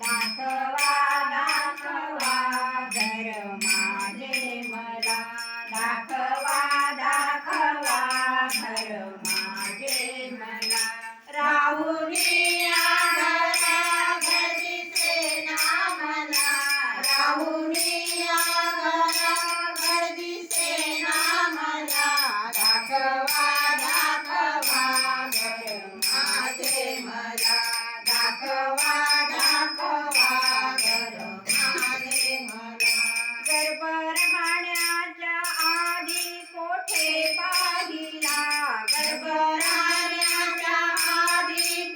ದಾಸವ कोठे पाहिला गरबराण्याच्या आधी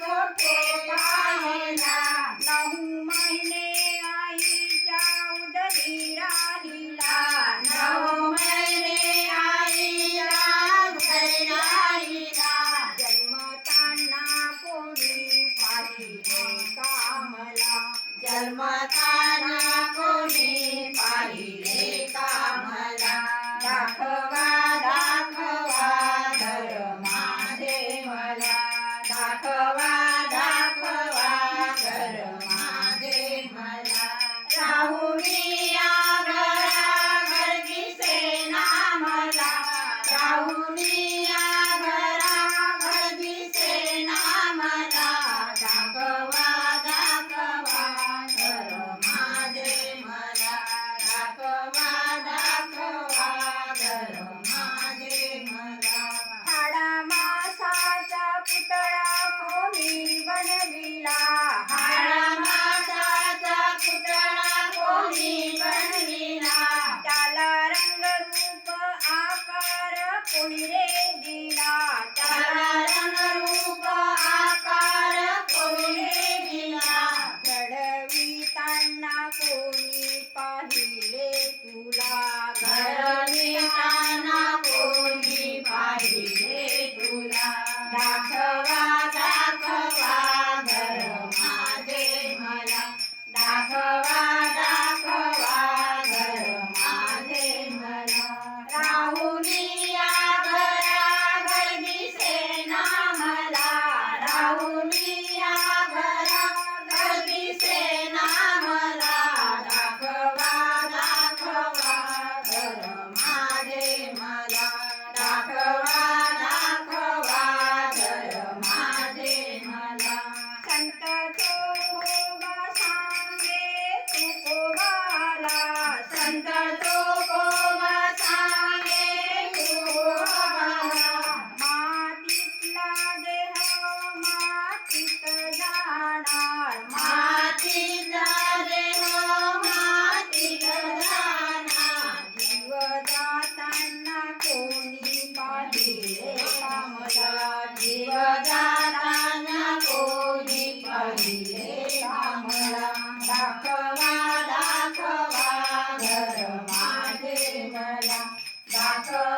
Bye. कोणी रे दिला त्याला रूप आकार कोणी रे दिला घडविताना कोणी पाहिले तुला घडविताना कोणी पाहिले तुला दाखवा Tchau! Shaka.